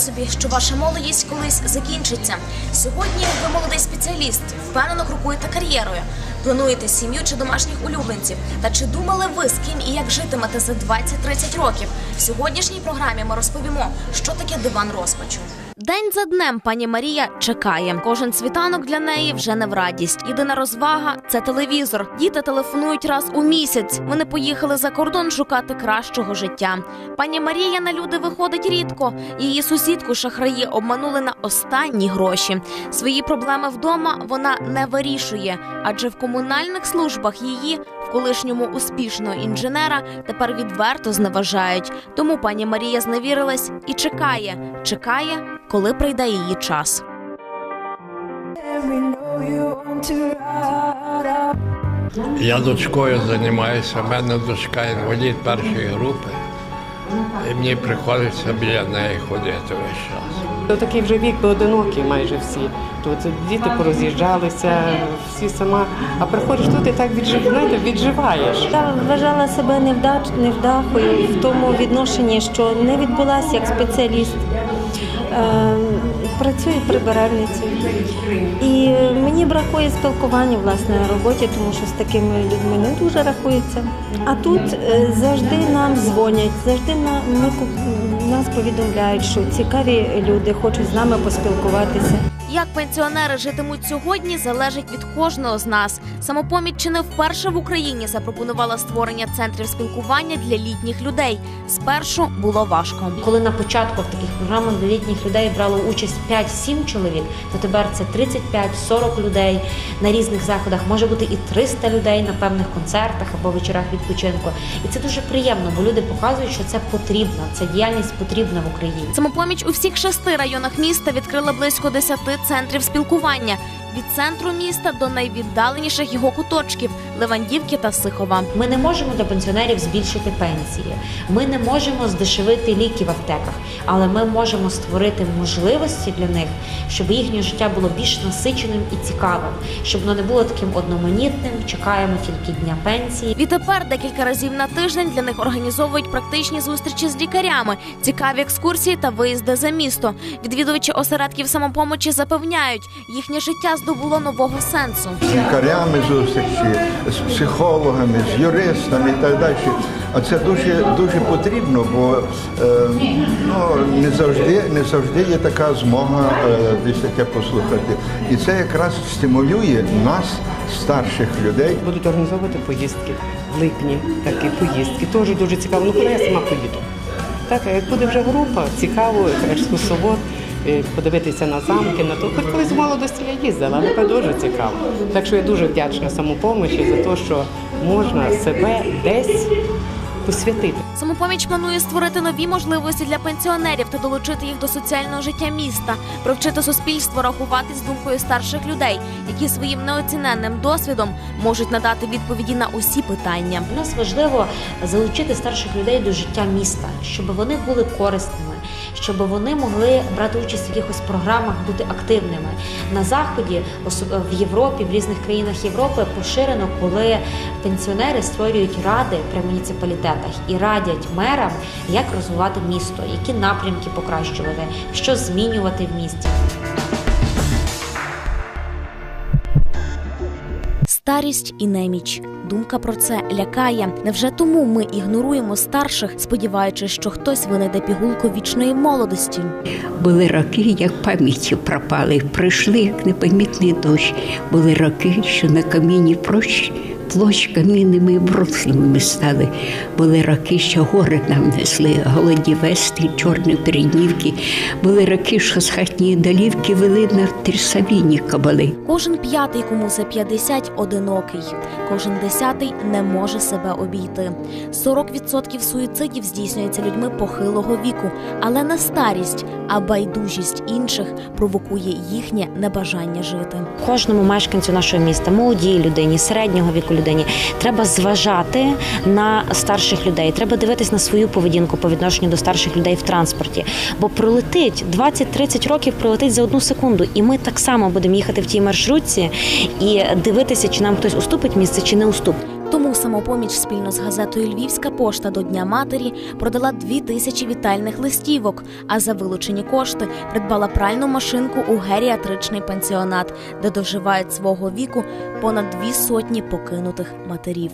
уявіть собі, що ваша молодість колись закінчиться. Сьогодні ви молодий спеціаліст, впевнено крокуєте кар'єрою. Плануєте сім'ю чи домашніх улюбленців. Та чи думали ви з ким і як житимете за 20-30 років? В сьогоднішній програмі ми розповімо, що таке диван розпачу. День за днем пані Марія чекає. Кожен світанок для неї вже не в радість. Єдина розвага це телевізор. Діти телефонують раз у місяць. Вони поїхали за кордон шукати кращого життя. Пані Марія на люди виходить рідко. Її сусідку шахраї обманули на останні гроші. Свої проблеми вдома вона не вирішує, адже в комунальних службах її колишньому успішного інженера тепер відверто зневажають. Тому пані Марія зневірилась і чекає, чекає, коли прийде її час. Я дочкою займаюся. У мене дочка інвалід першої групи. І мені приходиться біля неї ходити весь час. То такий вже вік, бо одинокі майже всі. Тут діти пороз'їжджалися, всі сама. А приходиш тут і так віджив, знаєте, відживаєш. Я вважала себе невдач, невдахою в тому відношенні, що не відбулася як спеціаліст. Працюю прибиральницею. І мені бракує спілкування власне на роботі, тому що з такими людьми не дуже рахується. А тут е, завжди нам дзвонять, завжди на- ми, нас повідомляють, що цікаві люди хочуть з нами поспілкуватися. Як пенсіонери житимуть сьогодні, залежить від кожного з нас. Самопоміч чи не вперше в Україні запропонувала створення центрів спілкування для літніх людей. Спершу було важко. Коли на початку в таких програмах для літніх людей брало участь 5-7 чоловік, то тепер це 35-40 людей на різних заходах. Може бути і 300 людей на певних концертах або вечорах відпочинку. І це дуже приємно, бо люди показують, що це потрібно. Ця діяльність потрібна в Україні. Самопоміч у всіх шести районах міста відкрила близько 10 центрів спілкування від центру міста до найвіддаленіших його куточків Левандівки та Сихова. Ми не можемо для пенсіонерів збільшити пенсії. Ми не можемо здешевити ліки в аптеках, але ми можемо створити можливості для них, щоб їхнє життя було більш насиченим і цікавим, щоб воно не було таким одноманітним. Чекаємо тільки дня пенсії. Відтепер декілька разів на тиждень для них організовують практичні зустрічі з лікарями, цікаві екскурсії та виїзди за місто. Відвідувачі осередків самопомочі запевняють, їхнє життя здобуло нового сенсу. з лікарями зустрічі, з психологами, з юристами і так далі. А це дуже дуже потрібно, бо е, ну, не завжди не завжди є така змога е, десь таке послухати. І це якраз стимулює нас, старших людей, Будуть організовувати поїздки в липні, такі поїздки. Теж дуже цікаво. Ну, коли я сама поїду. Так, як буде вже група, цікаво, екскурсовод, подивитися на замки, на то. Хоч колись в молодості я їздила, але це дуже цікаво. Так що я дуже вдячна самопомочі за те, що можна себе десь посвятити. Самопоміч планує створити нові можливості для пенсіонерів та долучити їх до соціального життя міста, привчити суспільство рахувати з думкою старших людей, які своїм неоціненним досвідом можуть надати відповіді на усі питання. Для нас важливо залучити старших людей до життя міста, щоб вони були корисними, щоб вони могли брати участь в якихось програмах, бути активними. На заході, в Європі, в різних країнах Європи поширено, коли пенсіонери створюють ради при муніципалітетах і радять мерам, як розвивати місто, які напрямки покращувати, що змінювати в місті. Старість і неміч. Думка про це лякає. Невже тому ми ігноруємо старших, сподіваючись, що хтось винайде пігулку вічної молодості? Були роки, як пам'яті пропали, прийшли, як непомітний дощ. Були роки, що на камінні прощ площ камінними і бруслими стали. Були роки, що гори нам несли, голоді вести, чорні переднівки. Були роки, що з хатньої долівки вели на трясовіні кабали. Кожен п'ятий, кому за 50 – одинокий. Кожен десятий не може себе обійти. 40% суїцидів здійснюється людьми похилого віку, але не старість, а байдужість інших провокує їхнє небажання жити. кожному мешканцю нашого міста, молодій людині, середнього віку людині, треба зважати на старших людей. Треба дивитись на свою поведінку по відношенню до старших людей в транспорті. Бо пролетить 20-30 років, пролетить за одну секунду, і ми так само будемо їхати в тій маршрутці і дивитися, чи нам хтось уступить місце, чи не уступить. Тому самопоміч спільно з газетою Львівська пошта до Дня матері продала дві тисячі вітальних листівок, а за вилучені кошти придбала пральну машинку у геріатричний пансіонат, де доживають свого віку понад дві сотні покинутих матерів.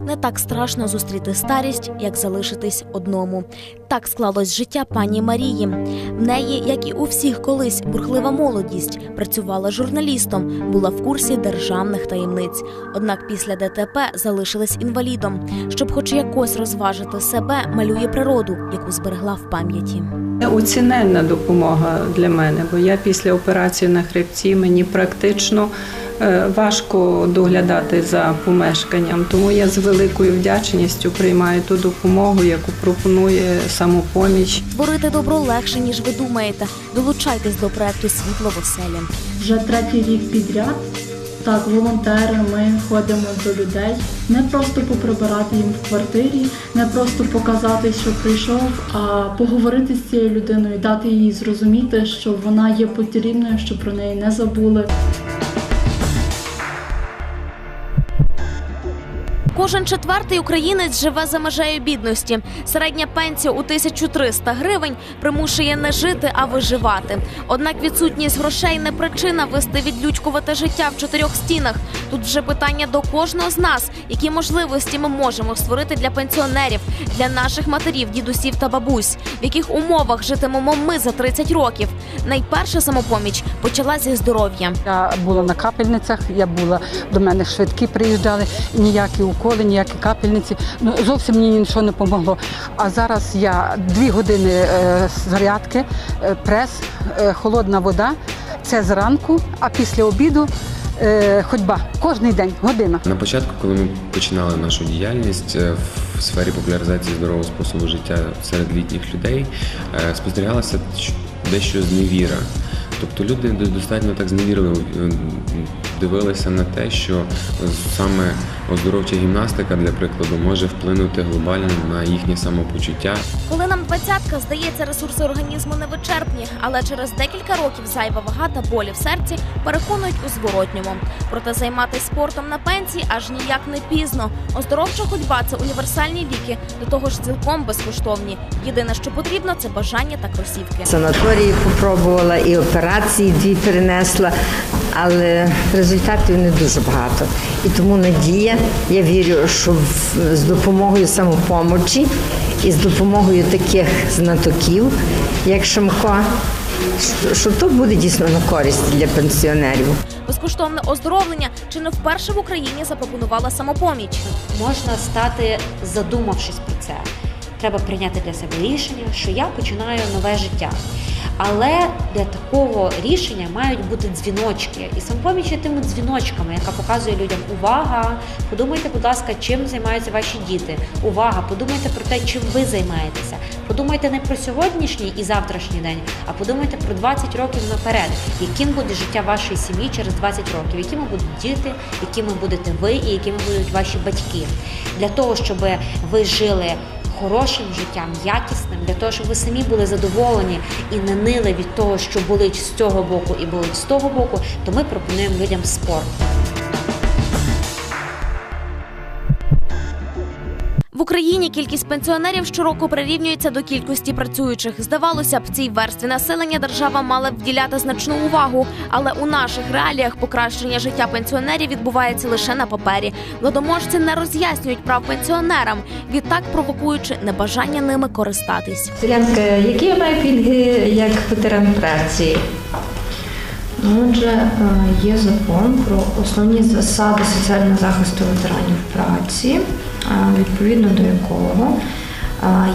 Не так страшно зустріти старість, як залишитись одному. Так склалось життя пані Марії. В неї, як і у всіх колись, бурхлива молодість, працювала журналістом, була в курсі державних таємниць. Однак після ДТП залишилась інвалідом. Щоб хоч якось розважити себе, малює природу, яку зберегла в пам'яті. Оціненна допомога для мене, бо я після операції на хребці мені практично е, важко доглядати за помешканням. Тому я з великою вдячністю приймаю ту допомогу, яку пропонує самопоміч. Творити добро легше, ніж ви думаєте. Долучайтесь до проекту Світло в оселі. Вже третій рік підряд. Так, волонтери, ми ходимо до людей, не просто поприбирати їм в квартирі, не просто показати, що прийшов, а поговорити з цією людиною, дати їй зрозуміти, що вона є потрібною, що про неї не забули. Кожен четвертий українець живе за межею бідності. Середня пенсія у 1300 гривень примушує не жити, а виживати. Однак відсутність грошей не причина вести відлюдькувати життя в чотирьох стінах. Тут вже питання до кожного з нас, які можливості ми можемо створити для пенсіонерів, для наших матерів, дідусів та бабусь, в яких умовах житимемо ми за 30 років. Найперша самопоміч почала зі здоров'я. Я була на капельницях, я була до мене швидкі приїжджали, ніякі уколи, ніякі капельниці. Ну зовсім мені нічого не помогло. А зараз я дві години е, зарядки, е, прес, е, холодна вода. Це зранку, а після обіду е, ходьба кожний день, година. На початку, коли ми починали нашу діяльність е, в сфері популяризації здорового способу життя серед літніх людей, е, спостерігалася дещо зневіра. Тобто люди достатньо так зневірливо е, дивилися на те, що саме оздоровча гімнастика, для прикладу, може вплинути глобально на їхнє самопочуття. Коли нам двадцятка, здається, ресурси організму невичерпні, але через декілька років зайва вага та болі в серці переконують у зворотньому. Проте займатися спортом на пенсії аж ніяк не пізно. Оздоровча ходьба це універсальні ліки, до того ж цілком безкоштовні. Єдине, що потрібно, це бажання та кросівки. Санаторії попробувала і операції дві перенесла, але результатів не дуже багато. І тому надія, я вірю, що в- з допомогою самопомочі і з допомогою таких знатоків, як Шамко, що то буде дійсно на користь для пенсіонерів. Безкоштовне оздоровлення чи не вперше в Україні запропонувала самопоміч. можна стати, задумавшись про це. Треба прийняти для себе рішення, що я починаю нове життя. Але для такого рішення мають бути дзвіночки. І самопоміч є тими дзвіночками, яка показує людям увага. Подумайте, будь ласка, чим займаються ваші діти. Увага, подумайте про те, чим ви займаєтеся. Подумайте не про сьогоднішній і завтрашній день, а подумайте про 20 років наперед, яким буде життя вашої сім'ї через 20 років, якими будуть діти, якими будете ви і якими будуть ваші батьки. Для того, щоб ви жили хорошим життям, якісним, для того, щоб ви самі були задоволені і не нили від того, що болить з цього боку і болить з того боку, то ми пропонуємо людям спорт. Україні кількість пенсіонерів щороку прирівнюється до кількості працюючих. Здавалося б, цій верстві населення держава мала б вділяти значну увагу, але у наших реаліях покращення життя пенсіонерів відбувається лише на папері. Владоможці не роз'яснюють прав пенсіонерам, відтак провокуючи небажання ними користатись. Селянка, які я маю пільги як ветеран праці? Отже, е, є закон про основні засади соціального захисту ветеранів праці, відповідно до якого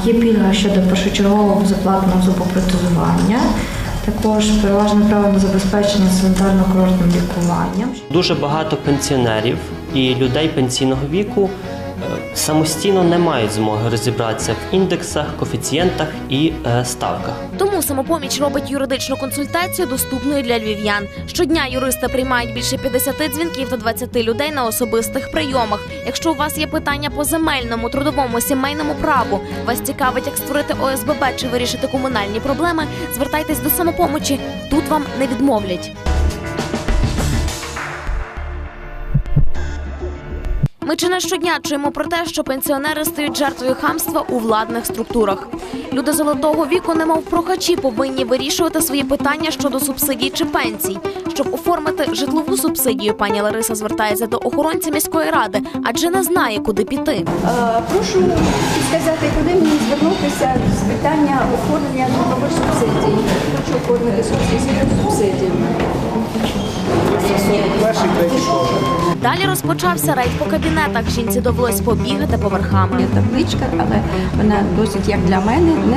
є пільга щодо першочергового безоплатного зубопротезування, також переважне право забезпечення санітарно-курортним лікуванням. Дуже багато пенсіонерів і людей пенсійного віку самостійно не мають змоги розібратися в індексах, коефіцієнтах і е, ставках. Тому самопоміч робить юридичну консультацію доступною для львів'ян. Щодня юристи приймають більше 50 дзвінків та 20 людей на особистих прийомах. Якщо у вас є питання по земельному, трудовому, сімейному праву, вас цікавить, як створити ОСББ чи вирішити комунальні проблеми, звертайтесь до самопомочі. Тут вам не відмовлять. Ми чи не щодня чуємо про те, що пенсіонери стають жертвою хамства у владних структурах. Люди золотого віку, немов прохачі, повинні вирішувати свої питання щодо субсидій чи пенсій. Щоб оформити житлову субсидію, пані Лариса звертається до охоронця міської ради, адже не знає, куди піти. Е, Прошу підказати, куди мені звернутися з питання оформлення житлових субсидій. Хочу оформити субсидії. субсидії. Далі розпочався рейд по кабінетах. Жінці довелось побігати поверхами. Є табличка, але вона досить як для мене в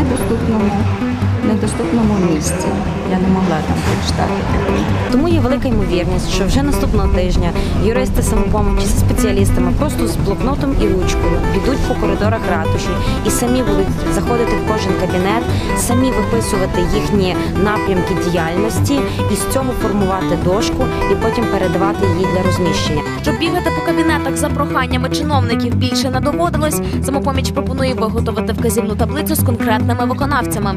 недоступному, місці. Я не могла там прочитати. Тому є велика ймовірність, що вже наступного тижня юристи самопомочі зі спеціалістами просто з блокнотом і ручкою підуть по коридорах ратуші і самі будуть заходити в кожен кабінет, самі виписувати їхні напрямки діяльності і з цього формувати дошку і потім передавати її для розміщення. Щоб бігати по кабінетах за проханнями чиновників більше не доводилось, самопоміч пропонує виготовити вказівну таблицю з конкретними виконавцями.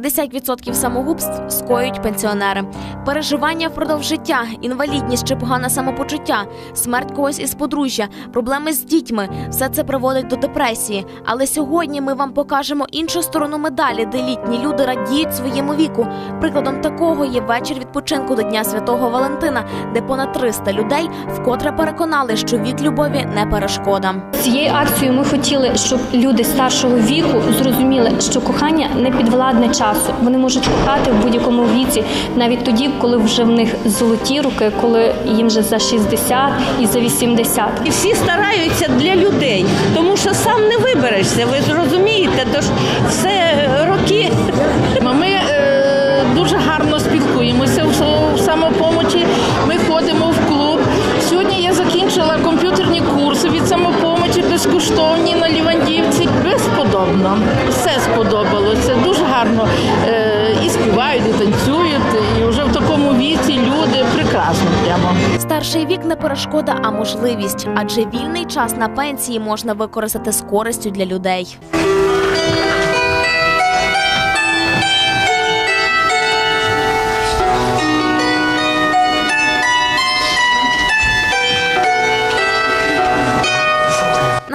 50% самогубств скоюють пенсіонери. Переживання впродовж життя, інвалідність чи погане самопочуття, смерть когось із подружжя, проблеми з дітьми все це приводить до депресії. Але сьогодні ми вам покажемо іншу сторону медалі, де літні люди радіють своєму віку. Прикладом такого є вечір відпочинку до Дня Святого Валентина, де понад 300 людей вкотре переконали, що вік любові не перешкода. Цією акцією ми хотіли, щоб люди старшого віку зрозуміли, що кохання не підвладне часу. Вони можуть кохати в будь-якому віці, навіть тоді, коли вже в них золоті руки, коли їм вже за 60 і за 80. І всі стараються для людей, тому що сам не виберешся. Ви зрозумієте, тож все роки. Ми е, дуже гарно спілкуємося в, самопомочі. Ми ходимо в клуб. Сьогодні я закінчила комп'ютерні курси від самопомочі безкоштовні на Лівандівці. Безподобно. Все сподобалося. Дуже гарно е, і співають, і танцюють. І вже в такому віці люди прекрасно прямо. Старший вік не перешкода, а можливість, адже вільний час на пенсії можна використати з користю для людей.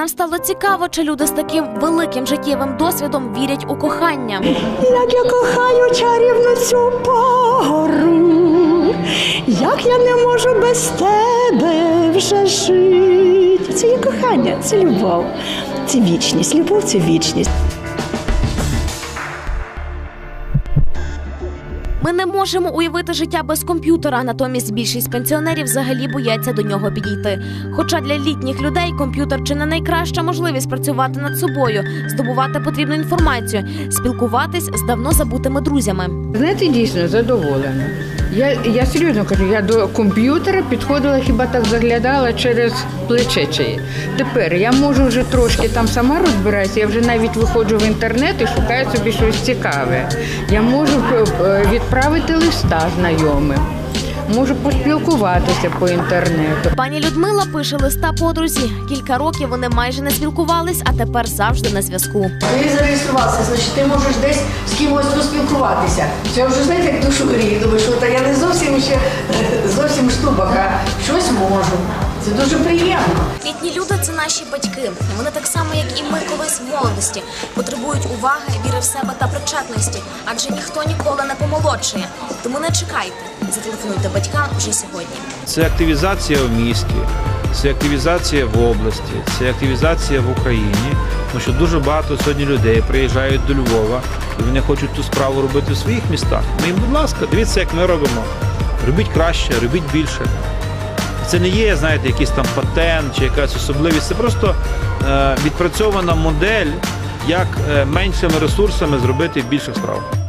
Нам стало цікаво, чи люди з таким великим життєвим досвідом вірять у кохання. Як я кохаю чарівну цю пору, як я не можу без тебе вже жити. Це є кохання, це любов, це вічність. Любов це вічність. Ми не можемо уявити життя без комп'ютера, натомість більшість пенсіонерів взагалі бояться до нього підійти. Хоча для літніх людей комп'ютер чи не найкраща можливість працювати над собою, здобувати потрібну інформацію, спілкуватись з давно забутими друзями. Знаєте, дійсно задоволена. Я, я серйозно кажу, я до комп'ютера підходила, хіба так заглядала через плече чиє. Тепер я можу вже трошки там сама розбиратися, я вже навіть виходжу в інтернет і шукаю собі щось цікаве. Я можу е, відправити листа знайомим. Можу поспілкуватися по інтернету. Пані Людмила пише листа подрузі. Кілька років вони майже не спілкувались, а тепер завжди на зв'язку. Ти зареєструвався, значить ти можеш десь з кимось поспілкуватися. Це вже знаєте, як душу гріє. Думаєш, що та я не зовсім ще зовсім штубок, а щось можу. Це дуже приємно. Літні люди це наші батьки. Вони так само, як і ми колись в молодості, потребують уваги, віри в себе та причетності, адже ніхто ніколи не помолодшує. Тому не чекайте, зателефонуйте батькам вже сьогодні. Це активізація в місті, це активізація в області, це активізація в Україні. Тому що дуже багато сьогодні людей приїжджають до Львова і вони хочуть ту справу робити в своїх містах. Ну і, будь ласка, дивіться, як ми робимо. Робіть краще, робіть більше. Це не є, знаєте, якийсь там патент чи якась особливість. Це просто е, відпрацьована модель, як е, меншими ресурсами зробити більше справ.